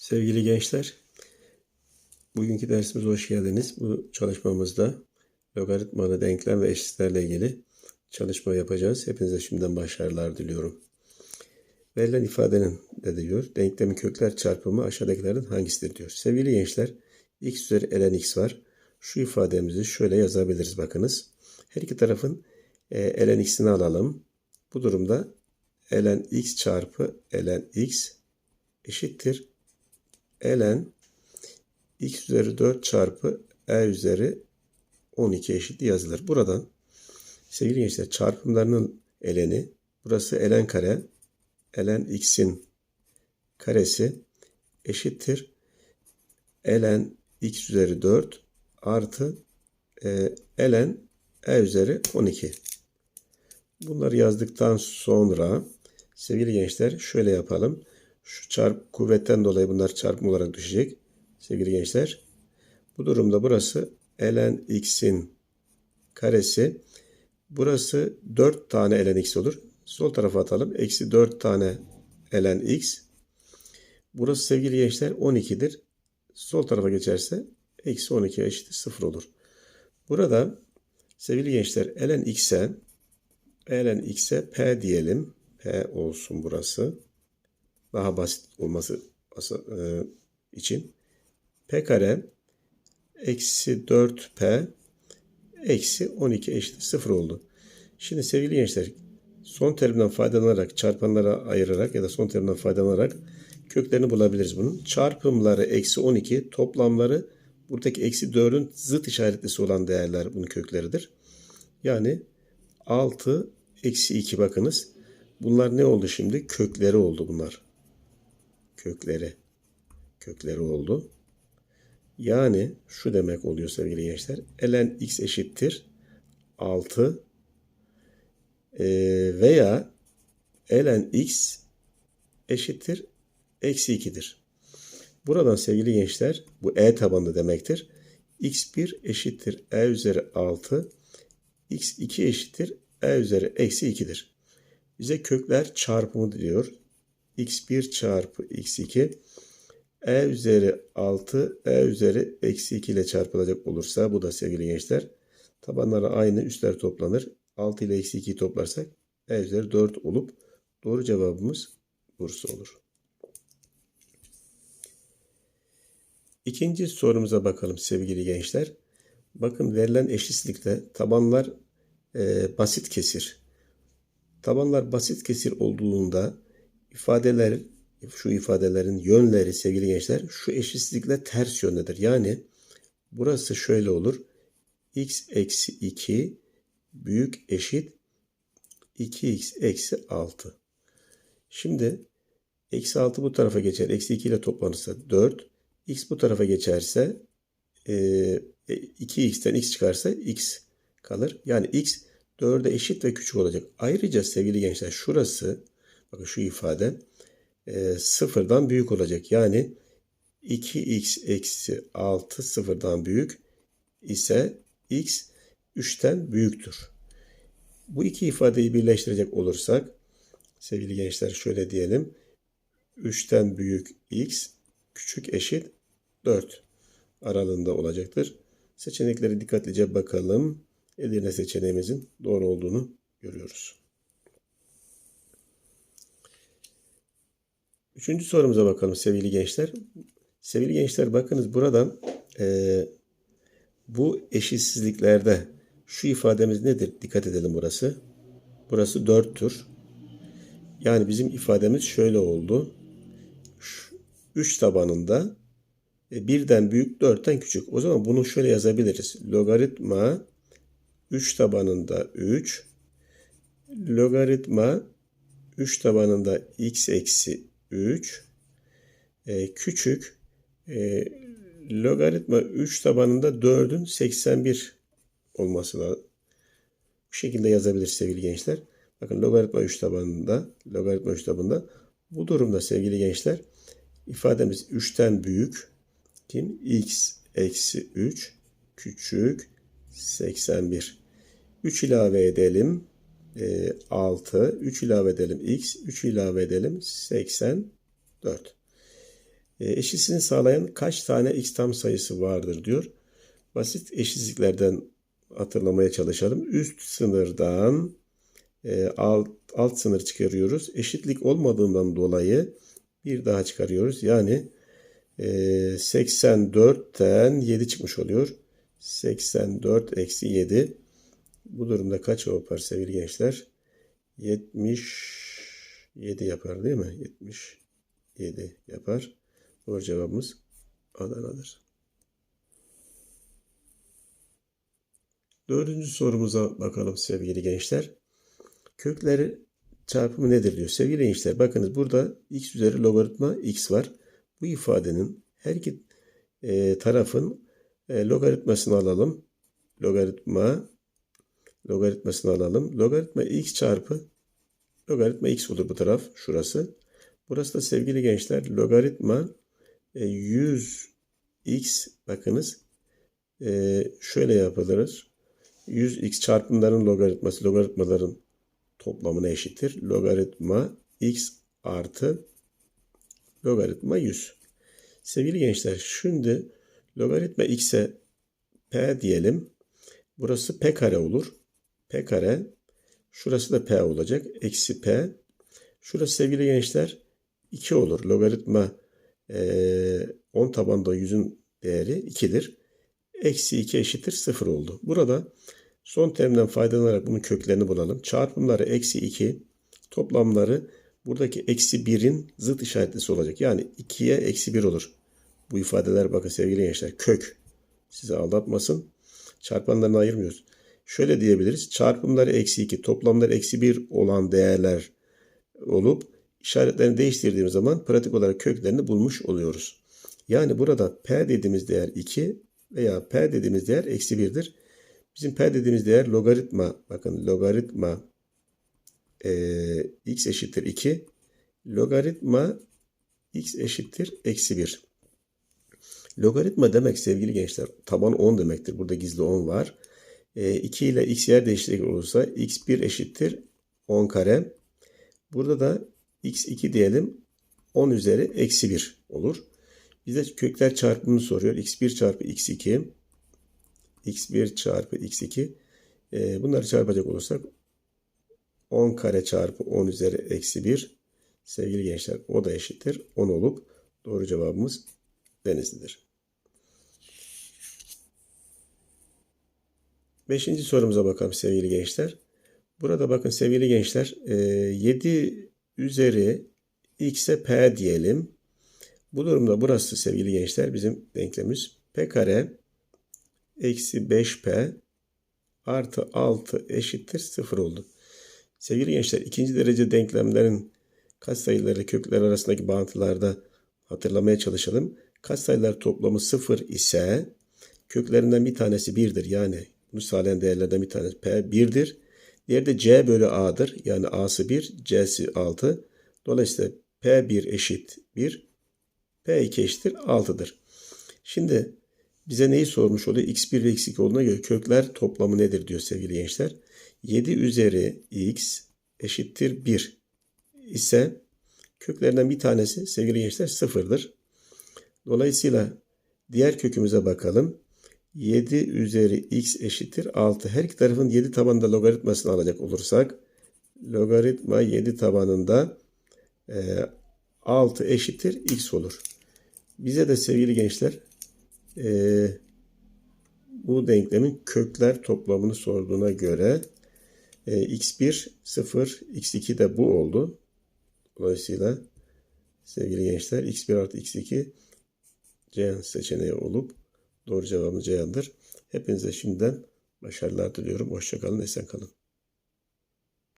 Sevgili gençler, bugünkü dersimize hoş geldiniz. Bu çalışmamızda logaritmalı denklem ve eşitlerle ilgili çalışma yapacağız. Hepinize şimdiden başarılar diliyorum. Verilen ifadenin de diyor, denklemin kökler çarpımı aşağıdakilerin hangisidir diyor. Sevgili gençler, x üzeri ln x var. Şu ifademizi şöyle yazabiliriz bakınız. Her iki tarafın e, ln x'ini alalım. Bu durumda ln x çarpı ln x eşittir ln x üzeri 4 çarpı e üzeri 12 eşit yazılır. Buradan sevgili gençler çarpımlarının ln'i burası ln kare ln x'in karesi eşittir ln x üzeri 4 artı e, ln e üzeri 12. Bunları yazdıktan sonra sevgili gençler şöyle yapalım. Şu çarp kuvvetten dolayı bunlar çarpım olarak düşecek. Sevgili gençler. Bu durumda burası ln x'in karesi. Burası 4 tane ln x olur. Sol tarafa atalım. Eksi 4 tane ln x. Burası sevgili gençler 12'dir. Sol tarafa geçerse eksi 12 eşittir 0 olur. Burada sevgili gençler ln x'e ln x'e p diyelim. p olsun burası daha basit olması e, için p kare eksi 4p eksi 12 eşittir 0 oldu. Şimdi sevgili gençler son terimden faydalanarak çarpanlara ayırarak ya da son terimden faydalanarak köklerini bulabiliriz bunun. Çarpımları eksi 12 toplamları buradaki eksi 4'ün zıt işaretlisi olan değerler bunun kökleridir. Yani 6 eksi 2 bakınız. Bunlar ne oldu şimdi? Kökleri oldu bunlar kökleri kökleri oldu. Yani şu demek oluyor sevgili gençler. ln x eşittir 6 e, veya ln x eşittir eksi 2'dir. Buradan sevgili gençler bu e tabanlı demektir. x1 eşittir e üzeri 6 x2 eşittir e üzeri eksi 2'dir. Bize kökler çarpımı diyor x1 çarpı x2 e üzeri 6 e üzeri eksi 2 ile çarpılacak olursa bu da sevgili gençler tabanları aynı üstler toplanır. 6 ile eksi 2'yi toplarsak e üzeri 4 olup doğru cevabımız Bursa olur. İkinci sorumuza bakalım sevgili gençler. Bakın verilen eşitsizlikte tabanlar e, basit kesir. Tabanlar basit kesir olduğunda ifadeler şu ifadelerin yönleri sevgili gençler şu eşitsizlikle ters yöndedir. Yani burası şöyle olur. x eksi 2 büyük eşit 2x eksi 6. Şimdi eksi 6 bu tarafa geçer. Eksi 2 ile toplanırsa 4. x bu tarafa geçerse e, 2x'ten x çıkarsa x kalır. Yani x 4'e eşit ve küçük olacak. Ayrıca sevgili gençler şurası Bakın şu ifade e, sıfırdan büyük olacak. Yani 2x eksi 6 sıfırdan büyük ise x 3'ten büyüktür. Bu iki ifadeyi birleştirecek olursak sevgili gençler şöyle diyelim. 3'ten büyük x küçük eşit 4 aralığında olacaktır. Seçenekleri dikkatlice bakalım. Edirne seçeneğimizin doğru olduğunu görüyoruz. Üçüncü sorumuza bakalım sevgili gençler. Sevgili gençler bakınız buradan e, bu eşitsizliklerde şu ifademiz nedir? Dikkat edelim burası. Burası 4'tür. Yani bizim ifademiz şöyle oldu. 3 tabanında e, birden büyük 4'ten küçük. O zaman bunu şöyle yazabiliriz. Logaritma 3 tabanında 3 logaritma 3 tabanında x eksi 3 e, küçük e, logaritma 3 tabanında 4'ün 81 olması lazım. Bu şekilde yazabilir sevgili gençler. Bakın logaritma 3 tabanında logaritma 3 tabanında bu durumda sevgili gençler ifademiz 3'ten büyük kim? x eksi 3 küçük 81. 3 ilave edelim e, 6. 3 ilave edelim x. 3 ilave edelim 84. E, eşitsizliğini sağlayan kaç tane x tam sayısı vardır diyor. Basit eşitsizliklerden hatırlamaya çalışalım. Üst sınırdan e, alt, alt sınır çıkarıyoruz. Eşitlik olmadığından dolayı bir daha çıkarıyoruz. Yani e, 84'ten 7 çıkmış oluyor. 84 eksi 7. Bu durumda kaç yapar sevgili gençler? 77 yapar değil mi? 77 yapar. Doğru cevabımız Adana'dır. Dördüncü sorumuza bakalım sevgili gençler. Kökleri çarpımı nedir diyor. Sevgili gençler bakınız burada x üzeri logaritma x var. Bu ifadenin her iki e, tarafın e, logaritmasını alalım. Logaritma logaritmasını alalım. Logaritma x çarpı logaritma x olur bu taraf şurası. Burası da sevgili gençler logaritma e, 100x bakınız e, şöyle yapılır. 100x çarpımların logaritması logaritmaların toplamına eşittir. Logaritma x artı logaritma 100. Sevgili gençler şimdi logaritma x'e p diyelim. Burası p kare olur. P kare. Şurası da p olacak. Eksi p. Şurası sevgili gençler 2 olur. Logaritma e, 10 tabanda 100'ün değeri 2'dir. Eksi 2 eşittir 0 oldu. Burada son terimden faydalanarak bunun köklerini bulalım. Çarpımları eksi 2, toplamları buradaki eksi 1'in zıt işaretlisi olacak. Yani 2'ye eksi 1 olur. Bu ifadeler bakın sevgili gençler kök. Sizi aldatmasın. Çarpanlarını ayırmıyoruz. Şöyle diyebiliriz. Çarpımları eksi 2, toplamları eksi 1 olan değerler olup işaretlerini değiştirdiğimiz zaman pratik olarak köklerini bulmuş oluyoruz. Yani burada P dediğimiz değer 2 veya P dediğimiz değer eksi 1'dir. Bizim P dediğimiz değer logaritma. Bakın logaritma e, x eşittir 2. Logaritma x eşittir eksi 1. Logaritma demek sevgili gençler taban 10 demektir. Burada gizli 10 var. E, 2 ile x yer değiştirecek olursa x1 eşittir 10 kare. Burada da x2 diyelim 10 üzeri eksi 1 olur. Bize kökler çarpımını soruyor. x1 çarpı x2 x1 çarpı x2 e, bunları çarpacak olursak 10 kare çarpı 10 üzeri eksi 1 sevgili gençler o da eşittir 10 olup doğru cevabımız Denizli'dir. Beşinci sorumuza bakalım sevgili gençler. Burada bakın sevgili gençler 7 e, üzeri x'e p diyelim. Bu durumda burası sevgili gençler bizim denklemimiz p kare eksi 5p artı 6 eşittir 0 oldu. Sevgili gençler ikinci derece denklemlerin katsayıları kökler arasındaki bağıntılarda hatırlamaya çalışalım. Katsayılar toplamı 0 ise köklerinden bir tanesi 1'dir. Yani bunu sağlayan değerlerden bir tanesi p 1'dir. Diğeri de c bölü a'dır. Yani a'sı 1, c'si 6. Dolayısıyla p1 eşit 1, p2 eşittir 6'dır. Şimdi bize neyi sormuş oluyor? x1 ve x2 olduğuna göre kökler toplamı nedir diyor sevgili gençler. 7 üzeri x eşittir 1 ise köklerinden bir tanesi sevgili gençler sıfırdır. Dolayısıyla diğer kökümüze bakalım. 7 üzeri x eşittir 6. Her iki tarafın 7 tabanında logaritmasını alacak olursak logaritma 7 tabanında e, 6 eşittir x olur. Bize de sevgili gençler e, bu denklemin kökler toplamını sorduğuna göre e, x1 0 x2 de bu oldu. Dolayısıyla sevgili gençler x1 artı x2 Ceyhan seçeneği olup doğru cevabımız Ceyhan'dır. Hepinize şimdiden başarılar diliyorum. Hoşçakalın, esen kalın.